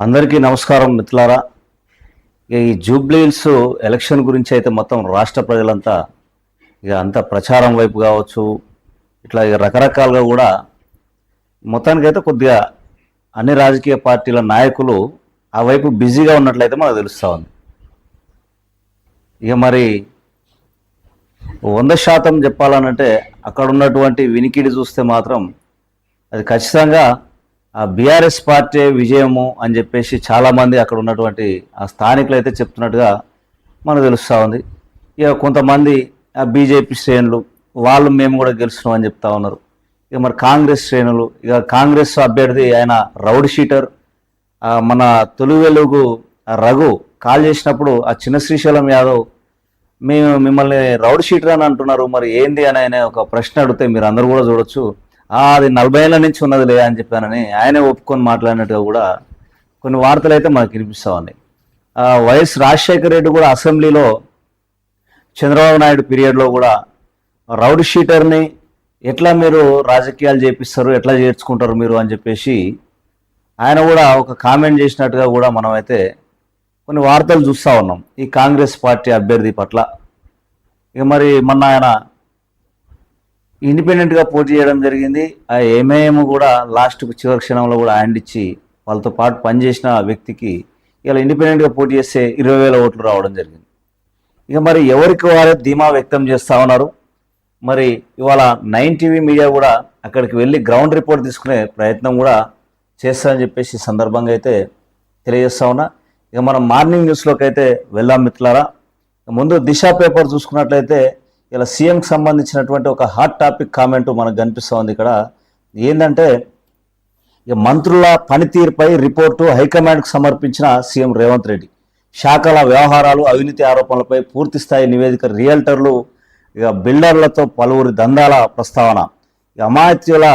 అందరికీ నమస్కారం మిత్రులారా. ఇక ఈ జూబ్లీహిల్స్ ఎలక్షన్ గురించి అయితే మొత్తం రాష్ట్ర ప్రజలంతా ఇక అంత ప్రచారం వైపు కావచ్చు ఇట్లా ఇక రకరకాలుగా కూడా మొత్తానికైతే కొద్దిగా అన్ని రాజకీయ పార్టీల నాయకులు ఆ వైపు బిజీగా ఉన్నట్లయితే మనకు తెలుస్తూ ఉంది. ఇక మరి వంద శాతం చెప్పాలనంటే అక్కడ ఉన్నటువంటి వినికిడి చూస్తే మాత్రం అది ఖచ్చితంగా ఆ బీఆర్ఎస్ పార్టీ విజయము అని చెప్పేసి చాలామంది అక్కడ ఉన్నటువంటి ఆ స్థానికులు అయితే చెప్తున్నట్టుగా మనకు తెలుస్తూ ఉంది. ఇక కొంతమంది ఆ బీజేపీ శ్రేణులు వాళ్ళు మేము కూడా గెలుస్తున్నాం అని చెప్తా ఉన్నారు. ఇక మరి కాంగ్రెస్ శ్రేణులు ఇక కాంగ్రెస్ అభ్యర్థి ఆయన రౌడ్ షీటర్. మన తొలి వెలుగు రఘు కాల్ చేసినప్పుడు ఆ చిన్న శ్రీశైలం యాదవ్ మేము మిమ్మల్ని రౌడ్ షీటర్ అని అంటున్నారు మరి ఏంది? అని ఆయన ఒక ప్రశ్న అడిగితే మీరు అందరూ కూడా చూడొచ్చు. అది నలభై ఏళ్ళ నుంచి ఉన్నది లే అని చెప్పానని ఆయనే ఒప్పుకొని మాట్లాడినట్టుగా కూడా కొన్ని వార్తలు అయితే మనకు వినిపిస్తూ ఉన్నాయి. వైఎస్ రాజశేఖర రెడ్డి కూడా అసెంబ్లీలో చంద్రబాబు నాయుడు పీరియడ్లో కూడా రౌడ్ షీటర్ని ఎట్లా మీరు రాజకీయాలు చేపిస్తారు ఎట్లా చేర్చుకుంటారు మీరు అని చెప్పేసి ఆయన కూడా ఒక కామెంట్ చేసినట్టుగా కూడా మనమైతే కొన్ని వార్తలు చూస్తూ ఉన్నాం. ఈ కాంగ్రెస్ పార్టీ అభ్యర్థి పట్ల. ఇక మరి మొన్న ఆయన ఇండిపెండెంట్గా పోటీ చేయడం జరిగింది. ఆ ఏమేమి కూడా లాస్ట్ చివరి క్షణంలో కూడా హ్యాండ్ ఇచ్చి వాళ్ళతో పాటు పనిచేసిన వ్యక్తికి ఇలా ఇండిపెండెంట్గా పోటీ చేస్తే ఇరవై వేల ఓట్లు రావడం జరిగింది. ఇక మరి ఎవరికి వారే ధీమా వ్యక్తం చేస్తూ ఉన్నారు? మరి ఇవాళ నైన్ టీవీ మీడియా కూడా అక్కడికి వెళ్ళి గ్రౌండ్ రిపోర్ట్ తీసుకునే ప్రయత్నం కూడా చేస్తారని చెప్పేసి సందర్భంగా అయితే తెలియజేస్తా ఉన్నా. ఇక మనం మార్నింగ్ న్యూస్లోకి అయితే వెళ్దాం మిత్రులారా. ముందు దిశ పేపర్ చూసుకున్నట్లయితే ఇలా సీఎంకి సంబంధించినటువంటి ఒక హాట్ టాపిక్ కామెంట్ మనకు కనిపిస్తూ ఉంది ఇక్కడ. ఏంటంటే ఇక మంత్రుల పనితీరుపై రిపోర్టు హైకమాండ్కు సమర్పించిన సీఎం రేవంత్ రెడ్డి. శాఖల వ్యవహారాలు అవినీతి ఆరోపణలపై పూర్తి స్థాయి నివేదిక రియల్టర్లు ఇక బిల్డర్లతో పలువురి దందాల ప్రస్తావన. ఇక అమాత్యుల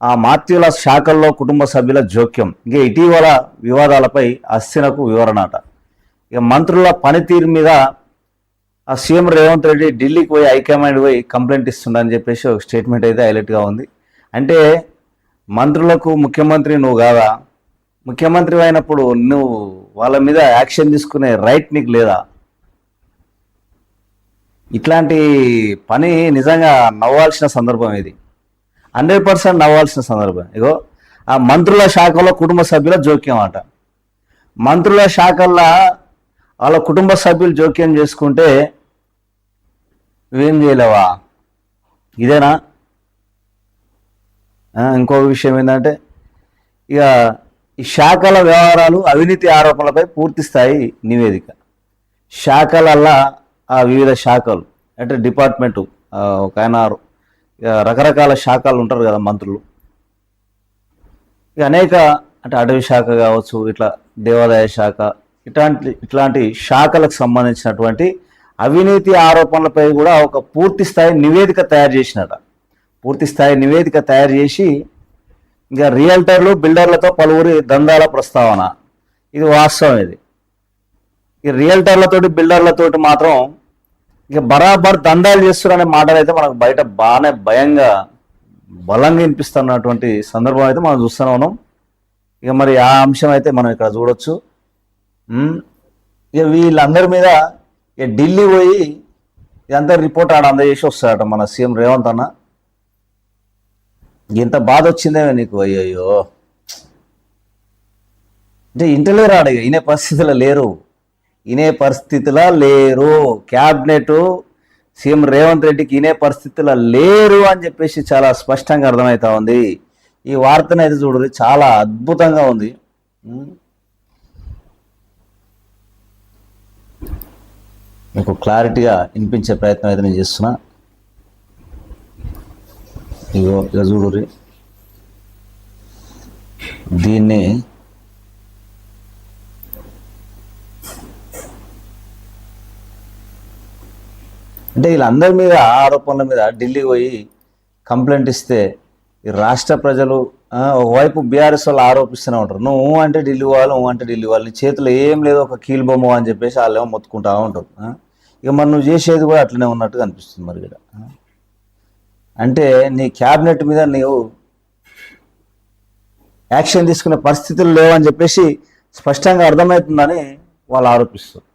ఆ మాత్యుల శాఖల్లో కుటుంబ సభ్యుల జోక్యం. ఇక ఇటీవల వివాదాలపై అస్థినకు వివరణ ఇక మంత్రుల పనితీరు మీద ఆ సీఎం రేవంత్ రెడ్డి ఢిల్లీకి పోయి హైకమాండ్ పోయి కంప్లైంట్ ఇస్తుండని చెప్పేసి ఒక స్టేట్మెంట్ అయితే హైలైట్గా ఉంది. అంటే మంత్రులకు ముఖ్యమంత్రి నువ్వు కాదా? ముఖ్యమంత్రి అయినప్పుడు నువ్వు వాళ్ళ మీద యాక్షన్ తీసుకునే రైట్ నీకు లేదా? ఇట్లాంటి పని నిజంగా నవ్వాల్సిన సందర్భం ఇది. హండ్రెడ్ పర్సెంట్ నవ్వాల్సిన సందర్భం. ఇగో ఆ మంత్రుల శాఖలో కుటుంబ సభ్యుల జోక్యం అట. మంత్రుల శాఖల్లో వాళ్ళ కుటుంబ సభ్యులు జోక్యం చేసుకుంటే నువ్వేం చేయలేవా? ఇదేనా? ఇంకొక విషయం ఏంటంటే ఇక ఈ శాఖల వ్యవహారాలు అవినీతి ఆరోపణలపై పూర్తి స్థాయి నివేదిక. శాఖలల్లా ఆ వివిధ శాఖలు అంటే డిపార్ట్మెంటు ఒక ఆయన ఇక రకరకాల శాఖలు ఉంటారు కదా మంత్రులు. ఇక అనేక అంటే అటవీ శాఖ కావచ్చు ఇట్లా దేవాదాయ శాఖ ఇట్లాంటి ఇట్లాంటి శాఖలకు సంబంధించినటువంటి అవినీతి ఆరోపణలపై కూడా ఒక పూర్తి స్థాయి నివేదిక తయారు చేసినట. పూర్తి స్థాయి నివేదిక తయారు చేసి ఇంకా రియల్టర్లు బిల్డర్లతో పలువురి దందాల ప్రస్తావన. ఇది వాస్తవం ఇది. ఈ రియల్టర్లతోటి బిల్డర్లతోటి మాత్రం ఇక బరాబర్ దందాలు చేస్తున్నారనే మాటలు అయితే మనకు బయట బాగానే భయంగా బలంగా వినిపిస్తున్నటువంటి సందర్భం అయితే మనం చూస్తూనే ఉన్నాం. ఇక మరి ఆ అంశం అయితే మనం ఇక్కడ చూడొచ్చు. ఇక వీళ్ళందరి మీద ఇక ఢిల్లీ పోయి ఇదంతా రిపోర్ట్ ఆడ అందజేసి వస్తాడట మన సీఎం రేవంత్ అన్న. ఇంత బాధ వచ్చిందేమో నీకు? అయ్యయ్యో. అంటే ఇంటలేరు ఆడ ఇక? ఇనే పరిస్థితిలో లేరు. ఇనే పరిస్థితిలో లేరు. క్యాబినెట్ సీఎం రేవంత్ రెడ్డికి ఇనే పరిస్థితిలో లేరు అని చెప్పేసి చాలా స్పష్టంగా అర్థమవుతా ఉంది. ఈ వార్తను అయితే చూడరు చాలా అద్భుతంగా ఉంది. మీకు క్లారిటీగా వినిపించే ప్రయత్నం అయితే నేను చేస్తున్నా. ఇగో ఇక చూడుర్రి దీన్ని అంటే వీళ్ళందరి మీద ఆరోపణల మీద ఢిల్లీ పోయి కంప్లైంట్ ఇస్తే ఈ రాష్ట్ర ప్రజలు ఒకవైపు బీఆర్ఎస్ వాళ్ళు ఆరోపిస్తూనే ఉంటారు. నువ్వు అంటే ఢిల్లీ వాళ్ళు నువ్వు అంటే ఢిల్లీ వాళ్ళు చేతిలో ఏం లేదు ఒక కీలు బొమ్మ అని చెప్పేసి వాళ్ళు ఏమో మొత్తుకుంటా ఉంటారు. ఇక మరి నువ్వు చేసేది కూడా అట్లనే ఉన్నట్టుగా అనిపిస్తుంది మరి ఇక్కడ. అంటే నీ క్యాబినెట్ మీద నీవు యాక్షన్ తీసుకునే పరిస్థితులు లేవని చెప్పేసి స్పష్టంగా అర్థమవుతుందని వాళ్ళు ఆరోపిస్తారు.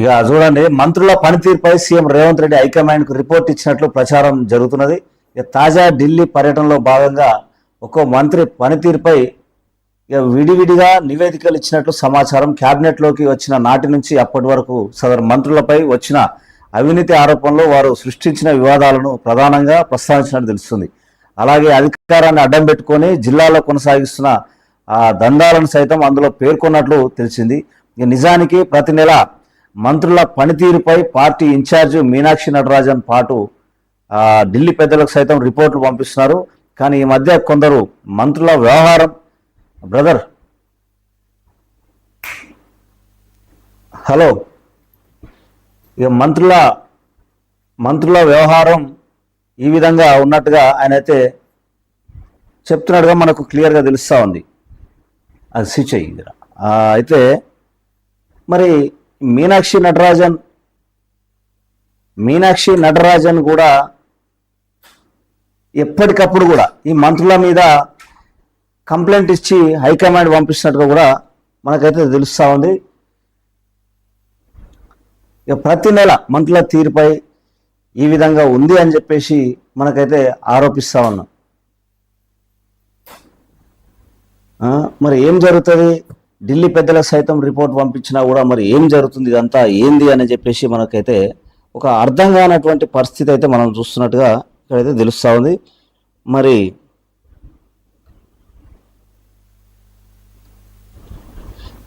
ఇక చూడండి మంత్రుల పనితీరుపై సీఎం రేవంత్ రెడ్డి హైకమాండ్కు రిపోర్ట్ ఇచ్చినట్లు ప్రచారం జరుగుతున్నది. ఇక తాజా ఢిల్లీ పర్యటనలో భాగంగా ఒక్కో మంత్రి పనితీరుపై ఇక విడివిడిగా నివేదికలు ఇచ్చినట్లు సమాచారం. క్యాబినెట్లోకి వచ్చిన నాటి నుంచి అప్పటి వరకు సదరు మంత్రులపై వచ్చిన అవినీతి ఆరోపణలు వారు సృష్టించిన వివాదాలను ప్రధానంగా ప్రస్తావించినట్టు తెలుస్తుంది. అలాగే అధికారాన్ని అడ్డం పెట్టుకొని జిల్లాలో కొనసాగిస్తున్న ఆ దందాలను సైతం అందులో పేర్కొన్నట్లు తెలిసింది. ఇక నిజానికి ప్రతి నెల మంత్రుల పనితీరుపై పార్టీ ఇన్ఛార్జ్ మీనాక్షి నటరాజన్ పాటు ఢిల్లీ పెద్దలకు సైతం రిపోర్టులు పంపిస్తున్నారు. కానీ ఈ మధ్య కొందరు మంత్రుల వ్యవహారం బ్రదర్. హలో. ఇక మంత్రుల మంత్రుల వ్యవహారం ఈ విధంగా ఉన్నట్టుగా ఆయన అయితే చెప్తున్నట్టుగా మనకు క్లియర్గా తెలుస్తూ ఉంది. అది స్విచ్ అయ్యింది అయితే మరి మీనాక్షి నటరాజన్ మీనాక్షి నటరాజన్ కూడా ఎప్పటికప్పుడు కూడా ఈ మంత్రుల మీద కంప్లైంట్ ఇచ్చి హైకమాండ్ పంపిస్తున్నట్టుగా కూడా మనకైతే తెలుస్తూ ఉంది. ఇక ప్రతి నెల మంత్రుల తీరుపై ఈ విధంగా ఉంది అని చెప్పేసి మనకైతే ఆరోపిస్తూ ఉన్నాం. మరి ఏం జరుగుతుంది? ఢిల్లీ పెద్దలకు సైతం రిపోర్ట్ పంపించినా కూడా మరి ఏం జరుగుతుంది ఇదంతా ఏంది అని చెప్పేసి మనకైతే ఒక అర్థం కానటువంటి పరిస్థితి అయితే మనం చూస్తున్నట్టుగా ఇక్కడైతే తెలుస్తూ ఉంది. మరి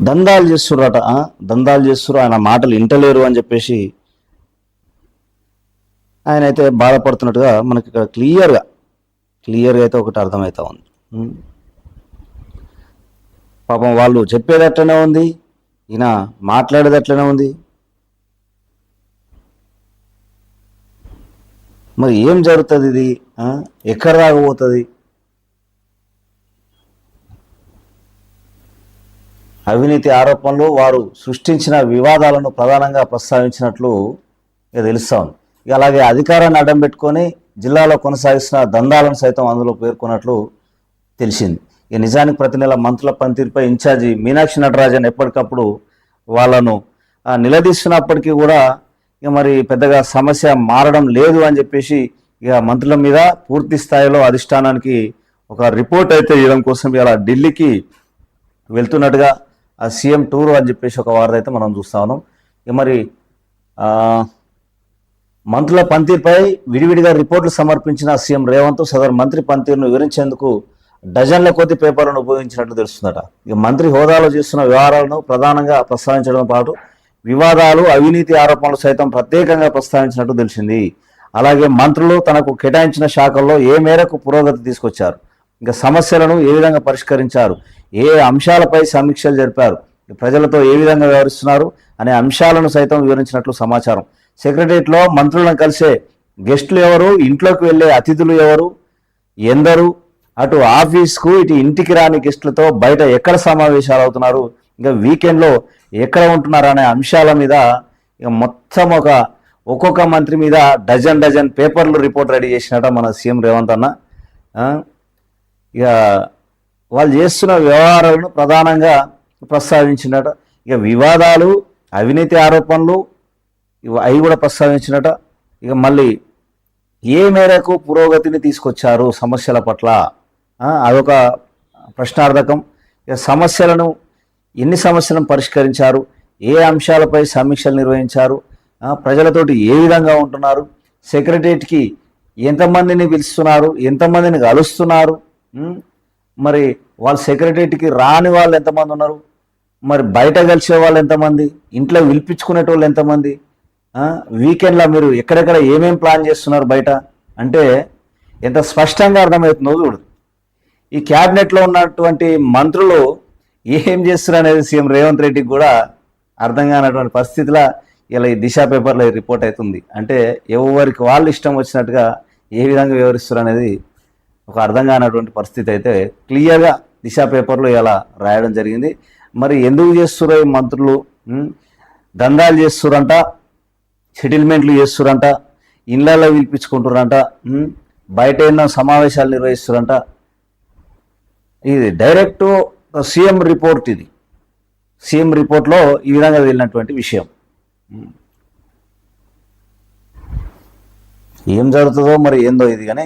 దందాలు చేస్తుర్రట దందాలు చేస్తుర్రు ఆయన మాటలు వింటలేరు అని చెప్పేసి ఆయన అయితే బాధపడుతున్నట్టుగా మనకి ఇక్కడ క్లియర్గా క్లియర్గా అయితే ఒకటి అర్థమవుతా ఉంది. పాపం వాళ్ళు చెప్పేది అట్లనే ఉంది ఈయన మాట్లాడేది అట్లనే ఉంది. మరి ఏం జరుగుతుంది ఇది? ఎక్కడ రాకపోతుంది అవినీతి ఆరోపణలు వారు సృష్టించిన వివాదాలను ప్రధానంగా ప్రస్తావించినట్లు ఇక తెలుస్తా ఉంది. ఇక అలాగే అధికారాన్ని అడ్డం పెట్టుకొని జిల్లాలో కొనసాగిస్తున్న దందాలను సైతం అందులో పేర్కొన్నట్లు తెలిసింది. ఇక నిజానికి ప్రతి నెల మంత్రుల పనితీరుపై ఇన్ఛార్జి మీనాక్షి నటరాజన్ ఎప్పటికప్పుడు వాళ్ళను నిలదీస్తున్నప్పటికీ కూడా ఇక మరి పెద్దగా సమస్య మారడం లేదు అని చెప్పేసి ఇక మంత్రుల మీద పూర్తి స్థాయిలో అధిష్టానానికి ఒక రిపోర్ట్ అయితే ఇవ్వడం కోసం ఇలా ఢిల్లీకి వెళ్తున్నట్టుగా ఆ సీఎం టూర్ అని చెప్పేసి ఒక వార్త అయితే మనం చూస్తా ఉన్నాం. ఇక మరి మంత్రుల పనితీరుపై విడివిడిగా రిపోర్ట్లు సమర్పించిన సీఎం రేవంత్ సదరు మంత్రి పనితీరును వివరించేందుకు డజన్ల కొద్ది పేపర్లను ఉపయోగించినట్లు తెలుస్తుందట. ఇక మంత్రి హోదాలో చేస్తున్న వ్యవహారాలను ప్రధానంగా ప్రస్తావించడం పాటు వివాదాలు అవినీతి ఆరోపణలు సైతం ప్రత్యేకంగా ప్రస్తావించినట్టు తెలిసింది. అలాగే మంత్రులు తనకు కేటాయించిన శాఖల్లో ఏ మేరకు పురోగతి తీసుకొచ్చారు ఇంకా సమస్యలను ఏ విధంగా పరిష్కరించారు ఏ అంశాలపై సమీక్షలు జరిపారు ప్రజలతో ఏ విధంగా వ్యవహరిస్తున్నారు అనే అంశాలను సైతం వివరించినట్లు సమాచారం. సెక్రటరియట్లో మంత్రులను కలిసే గెస్టులు ఎవరు ఇంట్లోకి వెళ్ళే అతిథులు ఎవరు ఎందరు అటు ఆఫీస్కు ఇటు ఇంటికి రాని గెస్టులతో బయట ఎక్కడ సమావేశాలు అవుతున్నారు? ఇంకా వీకెండ్లో ఎక్కడ ఉంటున్నారు అనే అంశాల మీద ఇక మొత్తం ఒక ఒక్కొక్క మంత్రి మీద డజన్ డజన్ పేపర్లు రిపోర్ట్ రెడీ చేసినట మన సీఎం రేవంత్ అన్న. ఇక వాళ్ళు చేస్తున్న వ్యవహారాలను ప్రధానంగా ప్రస్తావించినట. ఇక వివాదాలు అవినీతి ఆరోపణలు అవి కూడా ప్రస్తావించినట. ఇక మళ్ళీ ఏ మేరకు పురోగతిని తీసుకొచ్చారు సమస్యల పట్ల? అదొక ప్రశ్నార్థకం. ఇక సమస్యలను ఎన్ని సమస్యలను పరిష్కరించారు? ఏ అంశాలపై సమీక్షలు నిర్వహించారు? ప్రజలతోటి ఏ విధంగా ఉంటున్నారు? సెక్రటరియట్కి ఎంతమందిని పిలుస్తున్నారు? ఎంతమందిని కలుస్తున్నారు? మరి వాళ్ళ సెక్రటరియట్కి రాని వాళ్ళు ఎంతమంది ఉన్నారు? మరి బయట కలిసే వాళ్ళు ఎంతమంది? ఇంట్లో పిలిపించుకునేటోళ్ళు ఎంతమంది? వీకెండ్లో మీరు ఎక్కడెక్కడ ఏమేం ప్లాన్ చేస్తున్నారు బయట? అంటే ఎంత స్పష్టంగా అర్థమవుతుందో చూడు. ఈ క్యాబినెట్లో ఉన్నటువంటి మంత్రులు ఏం చేస్తున్నారు అనేది సీఎం రేవంత్ రెడ్డికి కూడా అర్థం కానటువంటి పరిస్థితిలో ఇలా ఈ దిశ పేపర్లో రిపోర్ట్ అవుతుంది. అంటే ఎవరికి వాళ్ళు ఇష్టం వచ్చినట్టుగా ఏ విధంగా వివరిస్తారు అనేది ఒక అర్థం కానటువంటి పరిస్థితి అయితే క్లియర్గా దిశ పేపర్లో ఇలా రాయడం జరిగింది. మరి ఎందుకు చేస్తున్నారు ఈ మంత్రులు? దందాలు చేస్తురంట సెటిల్మెంట్లు చేస్తురంట ఇళ్ళల్లో పిలిపించుకుంటురంట బయట ఎన్నో సమావేశాలు నిర్వహిస్తురంట ఇది డైరెక్ట్ సీఎం రిపోర్ట్ ఇది. సీఎం రిపోర్ట్లో ఈ విధంగా వెళ్ళినటువంటి విషయం. ఏం జరుగుతుందో మరి ఏందో ఇది కానీ